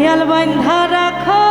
পায়াল বন্ধা রাখো।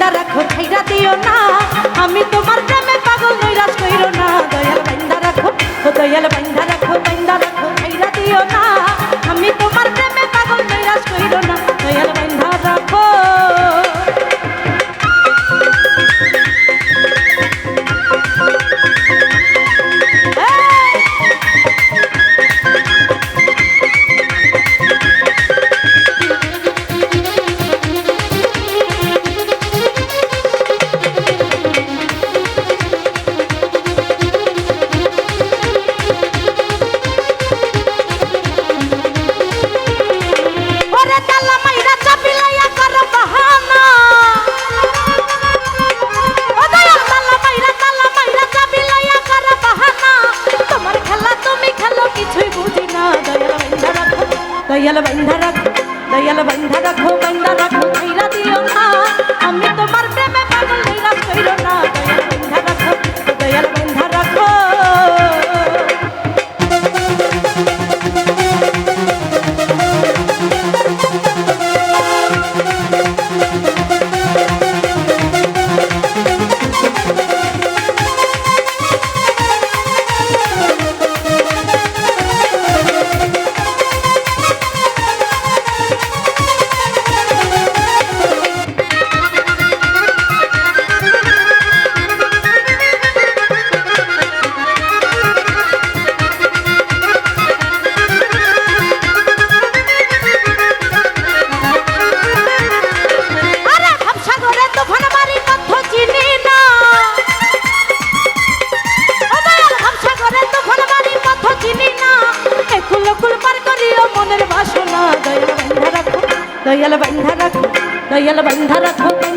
ভান্ডার রাখো ছাইরা দিও না। దయల బంధ రఘు దయల బంధ రఘు బంధ రఘు দয়াল বন্ধা রাখো দয়াল বন্ধা রাখো।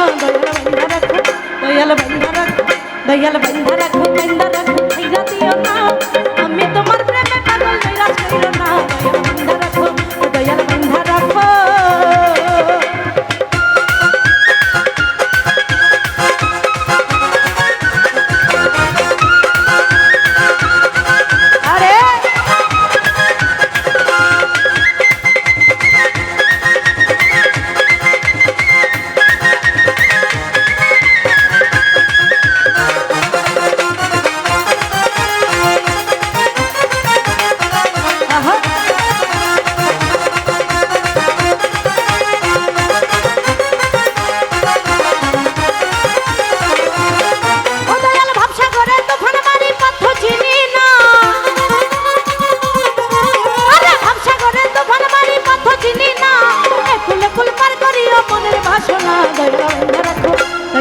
দয়াল বন্ধা রাখো দয়াল বন্ধা রাখো। দয়াল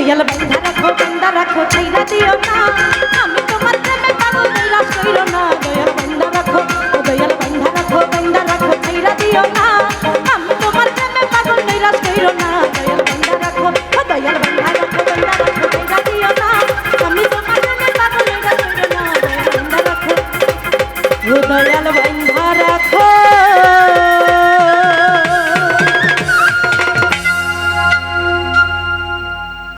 yellow.